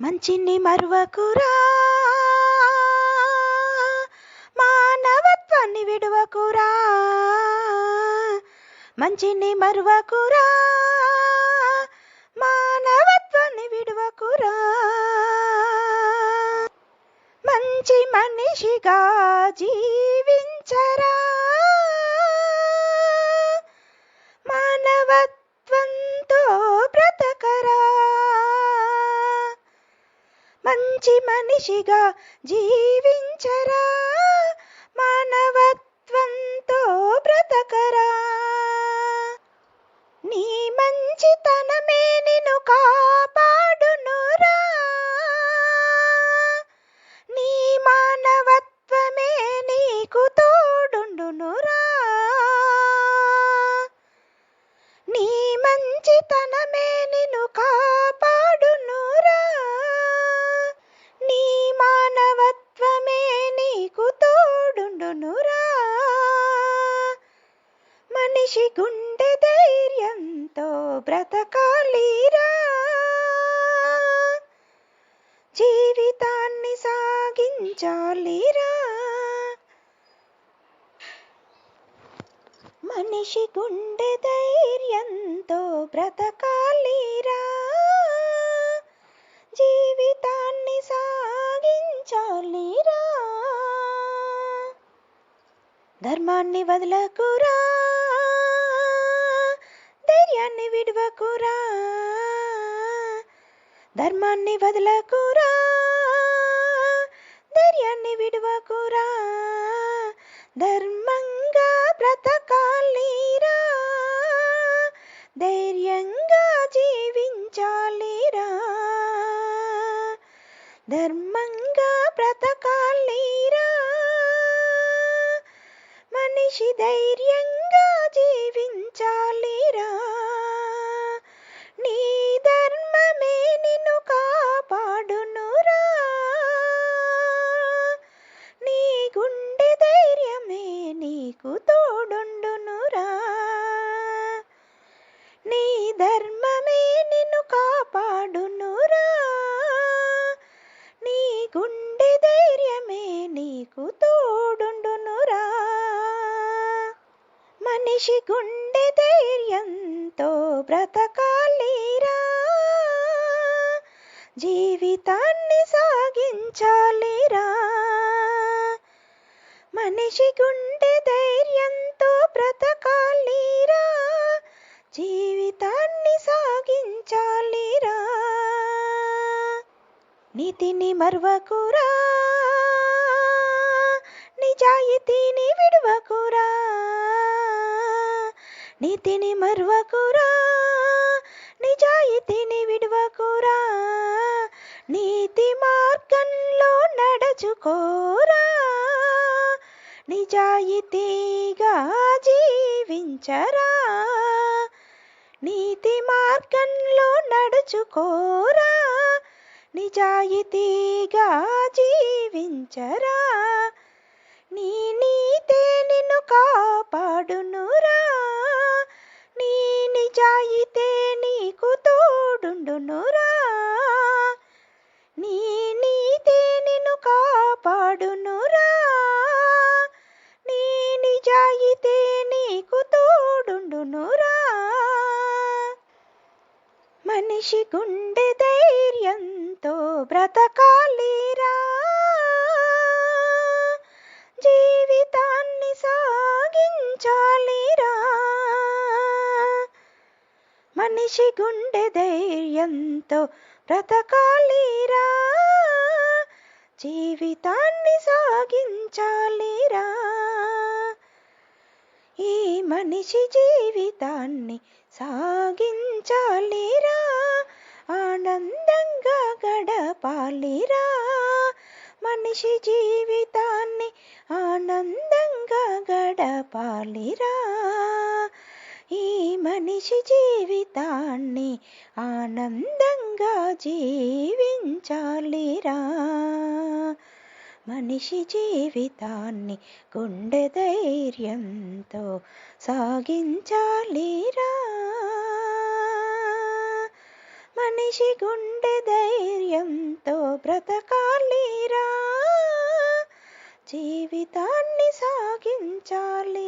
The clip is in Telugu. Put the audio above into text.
మంచిని మరువకురా. మానవత్వాన్ని విడువకురా. మంచిని మరువకురా. మానవత్వాన్ని విడువకురా. మంచి మనిషిగా జీ మంచి మనిషిగా జీవించరా? మానవత్వంతో మనిషి గుండె ధైర్యంతో బ్రతకాలిరా. జీవితాన్ని సాగించాలిరా. మనిషి గుండె ధైర్యంతో బ్రతకాలిరా. జీవితాన్ని సాగించాలిరా. ధర్మాన్ని వదలకురా. ధైర్యాన్ని విడవకురా. ధర్మాన్ని వదలకురా. ధైర్యాన్ని విడవకురా. ధర్మంగా బ్రతకాలిరా. ధైర్యంగా జీవించాలిరా. ధర్మంగా బ్రతకాలిరా. మనిషి ధైర్యంగా మనిషి గుండె ధైర్యంతో బ్రతకాలిరా? జీవితాన్ని సాగించాలిరా? మనిషి గుండె ధైర్యంతో బ్రతకాలిరా? జీవితాన్ని సాగించాలిరా? నీతిని మరువకురా నడచుకోరా నిజాయితీగా జీవించరా? నీతి మార్గంలో నడుచుకోరా? నిజాయితీగా జీవించరా? తోడుండునురా మనిషి గుండె ధైర్యంతో బ్రతకాలిరా. జీవితాన్ని సాగించాలిరా. మనిషి గుండె ధైర్యంతో బ్రతకాలిరా. జీవితాన్ని సాగించాలిరా. ఈ మనిషి జీవితాన్ని సాగించాలిరా ఆనందంగా గడపాలిరా. మనిషి జీవితాన్ని ఆనందంగా గడపాలిరా. ఈ మనిషి జీవితాన్ని ఆనందంగా జీవించాలిరా. మనిషి జీవితాన్ని గుండె ధైర్యంతో సాగించాలిరా. మనిషి గుండె ధైర్యంతో బ్రతకాలిరా. జీవితాన్ని సాగించాలి